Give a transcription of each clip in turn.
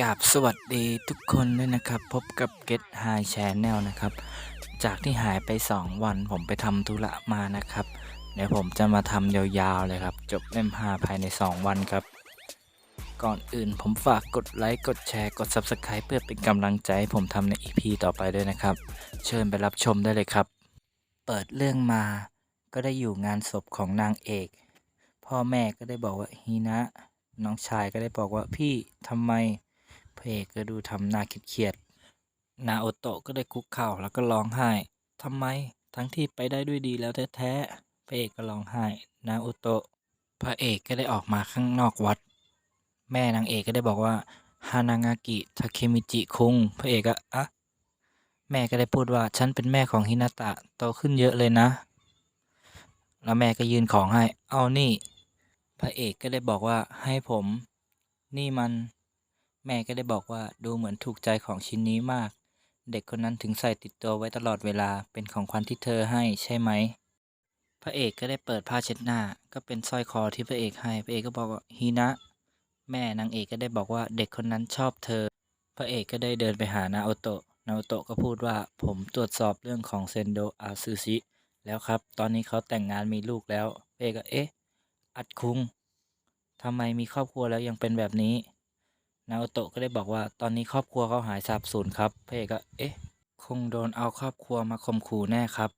กราบสวัสดีทุกคนด้วยนะครับ พบกับ Get High Channel นะครับ จากที่หายไป 2 วันผมไปทำธุระมานะครับ เดี๋ยวผมจะมาทำยาวๆเลยครับ จบเล่ม5ภายใน 2 วันครับ ก่อนอื่นผมฝากกดไลค์ กดแชร์ กด Subscribe เพื่อเป็นกำลังใจให้ผมทำใน EP ต่อไปด้วยนะครับ เชิญไปรับชมได้เลยครับ เปิดเรื่องมา ก็ได้อยู่งานศพของนางเอก พ่อแม่ก็ได้บอกว่าฮีนะ น้องชายก็ได้บอกว่าพี่ทำไม ระเอกก็ดูทำหน้าเครียดๆนาโอโตะก็ได้คุกเข่าแล้วก็ร้องไห้ทำไมทั้งที่ไปได้ด้วยดีแล้วแท้ๆพระเอกก็ร้องไห้นาโอโตะพระเอกก็ได้ออกมาข้างนอกวัด แม่นางเอกก็ได้บอกว่าฮานางากิทาเคมิจิคุงพระเอกก็อะแม่ก็ได้พูดว่าฉันเป็นแม่ของฮินาตะโตขึ้นเยอะเลยนะ แล้วแม่ก็ยืนของให้ เอานี่ พระเอกก็ได้บอกว่าให้ผม นี่มัน แม่ก็ได้บอกว่าดูเหมือนถูกใจของชิ้นนี้มาก เด็กคนนั้นถึงใส่ติดตัวไว้ตลอดเวลาเป็นของขวัญที่เธอให้ใช่ไหม พระเอกก็ได้เปิดผ้าเช็ดหน้า ก็เป็นสร้อยคอที่พระเอกให้ พระเอกก็บอกว่าฮีนะ แม่นางเอกก็ได้บอกว่าเด็กคนนั้นชอบเธอ พระเอกก็ได้เดินไปหานาโอโตะ นาโอโตะก็พูดว่าผมตรวจสอบเรื่องของเซนโดอาซูชิ แล้วครับ ตอนนี้เขาแต่งงานมีลูกแล้ว พระเอกก็เอ๊ะ อัดคุงทำไมมีครอบครัวแล้วยังเป็นแบบนี้ นาโอโตะก็ได้บอกว่าตอนนี้ครอบครัวเขาหายสาบสูญครับพระเอกก็เอ๊ะ คงโดนเอาครอบครัวมาข่มขู่แน่ครับ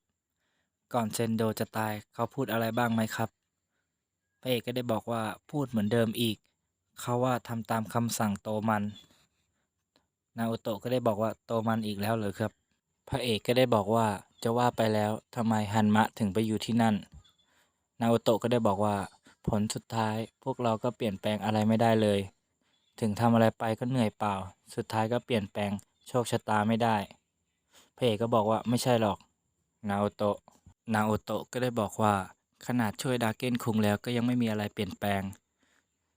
ก่อนเซนโดจะตายเขาพูดอะไรบ้างไหมครับพระเอกก็ได้บอกว่าพูดเหมือนเดิมอีก เขาว่าทำตามคำสั่งโตมัน นาโอโตะก็ได้บอกว่าโตมันอีกแล้วเหรอครับ พระเอกก็ได้บอกว่าจะว่าไปแล้วทำไมฮันมะถึงไปอยู่ที่นั่น นาโอโตะก็ได้บอกว่า ผลสุดท้ายพวกเราก็เปลี่ยนแปลงอะไรไม่ได้เลย ถึงทำอะไรไปก็เหนื่อยเปล่า สุดท้ายก็เปลี่ยนแปลงโชคชะตาไม่ได้พระเอกก็บอกว่าไม่ใช่หรอก นาโอโตะ นาโอโตะก็ได้บอกว่า ขนาดช่วยดาเก้นคุงแล้วก็ยังไม่มีอะไรเปลี่ยนแปลง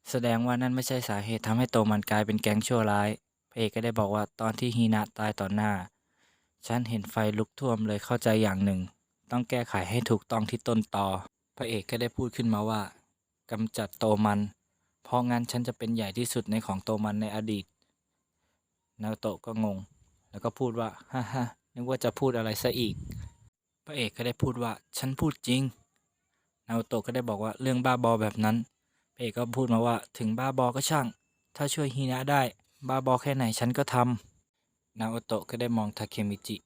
แสดงว่านั่นไม่ใช่สาเหตุทำให้โตมันกลายเป็นแก๊งชั่วร้ายพระเอกก็ได้บอกว่าตอนที่ฮีนะตายต่อหน้า ฉันเห็นไฟลุกท่วมเลยเข้าใจอย่างหนึ่ง ต้องแก้ไขให้ถูกต้องที่ต้นตอ พระเอกก็ได้พูดขึ้นมาว่ากำจัดโตมัน พราะงั้นฉันจะเป็นใหญ่ที่สุดในของโตมันในอดีต นาโตะก็งง แล้วก็พูดว่าฮ่าฮ่านึกว่าจะพูดอะไรซะอีก พระเอกก็ได้พูดว่าฉันพูดจริง นาโตะก็ได้บอกว่าเรื่องบ้าบอแบบนั้น พระเอกก็พูดมาว่าถึงบ้าบอก็ช่าง ถ้าช่วยฮีนะได้ บ้าบอแค่ไหนฉันก็ทำนาโอโตะก็ได้มองทาเคมิจิ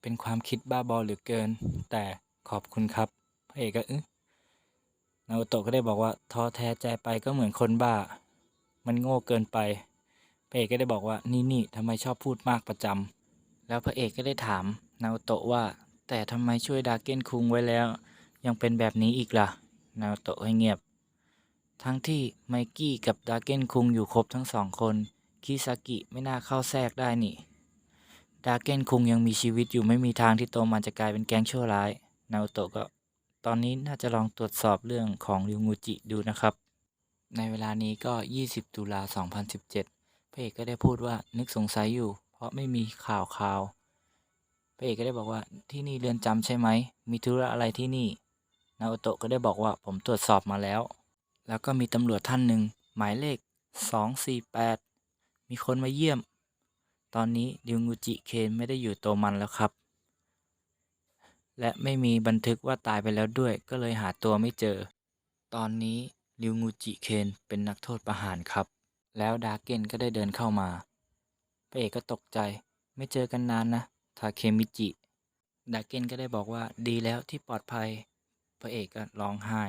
เป็นความคิดบ้าบอเหลือเกิน แต่ขอบคุณครับ พระเอกก็อึ นาโอโตะก็ได้บอกว่าท้อแท้ใจไปก็เหมือนคนบ้า มันโง่เกินไป พระเอกก็ได้บอกว่านี่นี่ทำไมชอบพูดมากประจำแล้วพระเอกก็ได้ถามนาโอโตะว่า แต่ทำไมช่วยดาเก้นคุงไว้แล้ว ยังเป็นแบบนี้อีกล่ะนาโอโตะให้เงียบ ทั้งที่ไมกี้กับดาเก้นคุงอยู่ครบทั้งสองคนคิซากิไม่น่าเข้าแทรกได้นี่ดาเก้นคุงยังมีชีวิตอยู่ไม่มีทางที่โตมันจะกลายเป็นแก๊งชั่วร้ายนาโอโตะก็ ตอนนี้น่าจะลองตรวจสอบเรื่องของริวงูจิดูนะครับ ในเวลานี้ก็ 20 ตุลา 2017พระเอกก็ได้พูดว่านึกสงสัยอยู่ เพราะไม่มีข่าวข่าวพระเอกก็ได้บอกว่าที่นี่เรือนจำใช่ไหม มีธุระอะไรที่นี่ นาโอโตะก็ได้บอกว่าผมตรวจสอบมาแล้ว แล้วก็มีตำรวจท่านหนึ่งหมายเลข 248 มีคนมาเยี่ยม ตอนนี้ริวงูจิเคนไม่ได้อยู่โตมันแล้วครับ และไม่มีบันทึกว่าตายไปแล้วด้วย ก็เลยหาตัวไม่เจอ ตอนนี้ริวงูจิเคนเป็นนักโทษประหารครับ แล้วดาเกนก็ได้เดินเข้ามาพระเอกก็ตกใจ ไม่เจอกันนานนะ ทาเคมิจิ ดาเกนก็ได้บอกว่าดีแล้วที่ปลอดภัย พระเอกก็ร้องไห้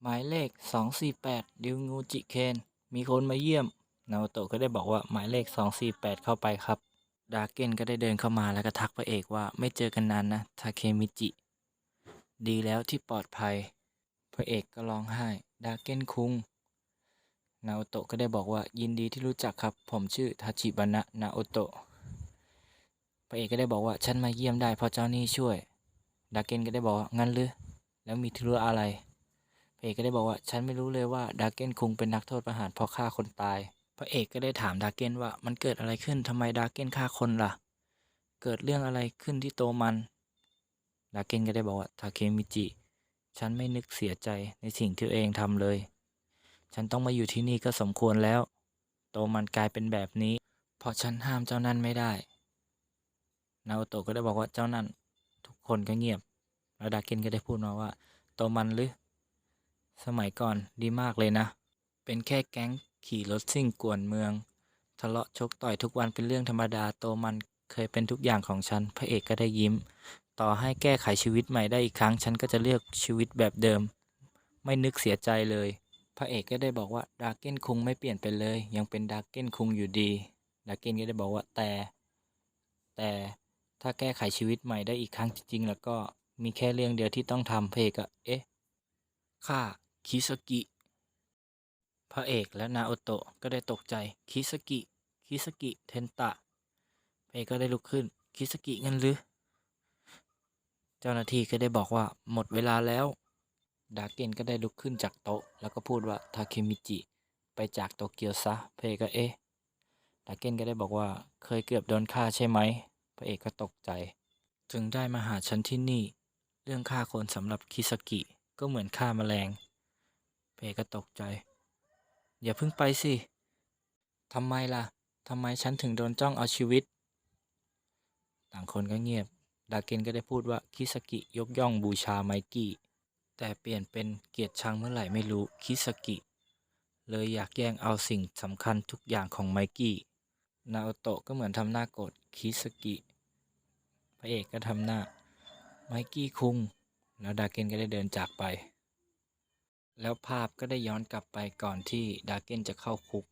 หมายเลข 248 ดิวงูจิเคน มีคนมาเยี่ยม นาโอโตะก็ได้บอกว่าหมายเลข 248 เข้าไปครับ ดาเกนก็ได้เดินเข้ามาแล้วก็ทักพระเอกว่าไม่เจอกันนานนะทาเคมิจิ ดีแล้วที่ปลอดภัย พระเอกก็ร้องไห้ ดาเกนคุง นาโอโตะก็ได้บอกว่ายินดีที่รู้จักครับ ผมชื่อทาชิบานะนาโอโตะ พระเอกก็ได้บอกว่าฉันมาเยี่ยมได้เพราะเจ้านี่ช่วย ดาเกนก็ได้บอกว่างั้นหรือแล้วมีธุระอะไร พระเอกก็ได้บอกว่าฉันไม่รู้เลยว่าดาเก้นคุงเป็นนักโทษประหารเพราะฆ่าคนตาย พระเอกก็ได้ถามดาเก้นว่ามันเกิดอะไรขึ้นทำไมดาเก้นฆ่าคนล่ะ เกิดเรื่องอะไรขึ้นที่โตมัน ดาเก้นก็ได้บอกว่าทาเคมิจิ ฉันไม่นึกเสียใจในสิ่งที่เองทำเลย ฉันต้องมาอยู่ที่นี่ก็สมควรแล้ว โตมันกลายเป็นแบบนี้ เพราะฉันห้ามเจ้านั่นไม่ได้นาโอโตะก็ได้บอกว่าเจ้านั่น ทุกคนก็เงียบ แล้วดาเกนก็ได้พูดมาว่า โตมันหรือ สมัยก่อนดีมากเลยนะ เป็นแค่แก๊ง ขี่รถซิ่งกวนเมือง ทะเลาะชกต่อยทุกวันเป็นเรื่องธรรมดาโตมันเคยเป็นทุกอย่างของฉัน พระเอกก็ได้ยิ้ม ต่อให้แก้ไขชีวิตใหม่ได้อีกครั้ง ฉันก็จะเลือกชีวิตแบบเดิม ไม่นึกเสียใจเลย พระเอกก็ได้บอกว่าดาเก้นคุงไม่เปลี่ยนไปเลย ยังเป็นดาเก้นคุงอยู่ดีดาเก้นก็ได้บอกว่าแต่ แต่ถ้าแก้ไขชีวิตใหม่ได้อีกครั้งจริงๆ แล้วก็มีแค่เรื่องเดียวที่ต้องทำพระเอกก็เอ๊ะข้าคิสกิ พระเอกและนาโอโตะก็ได้ตกใจคิสกิคิสกิเทนตะพระเอกก็ได้ลุกขึ้นคิสกิงั้นหรือ เจ้าหน้าที่ก็ได้บอกว่าหมดเวลาแล้วดาเกนก็ได้ลุกขึ้นจากโต๊ะ แล้วก็พูดว่าทาเคมิจิไปจากโตเกียวซะพระเอกก็เอ๊ะดาเกนก็ได้บอกว่าเคยเกือบโดนฆ่าใช่ไหมพระเอกก็ตกใจ จึงได้มาหาฉันที่นี่ เรื่องฆ่าคนสำหรับคิสกิก็เหมือนฆ่าแมลงพระเอกก็ตกใจ อย่าเพิ่งไปสิทำไมล่ะทำไมฉันถึงโดนจ้องเอาชีวิต ต่างคนก็เงียบ ดาเกนก็ได้พูดว่าคิสกิยกย่องบูชาไมกี้แต่เปลี่ยนเป็นเกียดชังเมื่อไหร่ไม่รู้คิสกิ เลยอยากแย่งเอาสิ่งสำคัญทุกอย่างของไมกี้นาโอโตะก็เหมือนทำหน้าโกรธคิสกิพระเอกก็ทำหน้าไมกี้คุง แล้วดาเกนก็ได้เดินจากไป แล้วภาพก็ได้ย้อนกลับไปก่อนที่ดาเกนจะเข้าคุก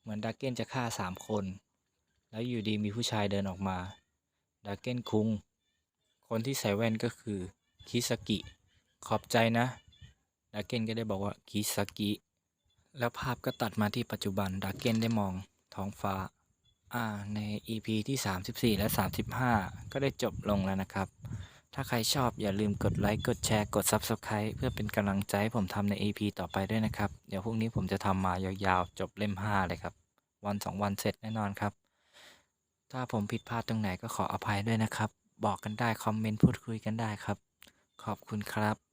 เหมือนดาเกนจะฆ่าสามคน แล้วอยู่ดีมีผู้ชายเดินออกมา ดาเกนคุง คนที่ใส่แว่นก็คือคิสกิ ขอบใจนะ ดาเกนก็ได้บอกว่าคิสกิ แล้วภาพก็ตัดมาที่ปัจจุบัน ดาเกนได้มองท้องฟ้า อ่า ใน EP ที่ 34 และ 35 ก็ได้จบลงแล้วนะครับ ถ้าใครชอบอย่าลืมกดไลค์ กดแชร์ กด Subscribe เพื่อเป็นกำลังใจให้ผมทำใน EP ต่อไปด้วยนะครับ เดี๋ยวพรุ่งนี้ผมจะทำมายาวๆ จบเล่ม 5 เลยครับ วันสองวันเสร็จแน่นอนครับ ถ้าผมผิดพลาดตรงไหนก็ขออภัยด้วยนะครับ บอกกันได้ คอมเมนต์พูดคุยกันได้ครับ ขอบคุณครับ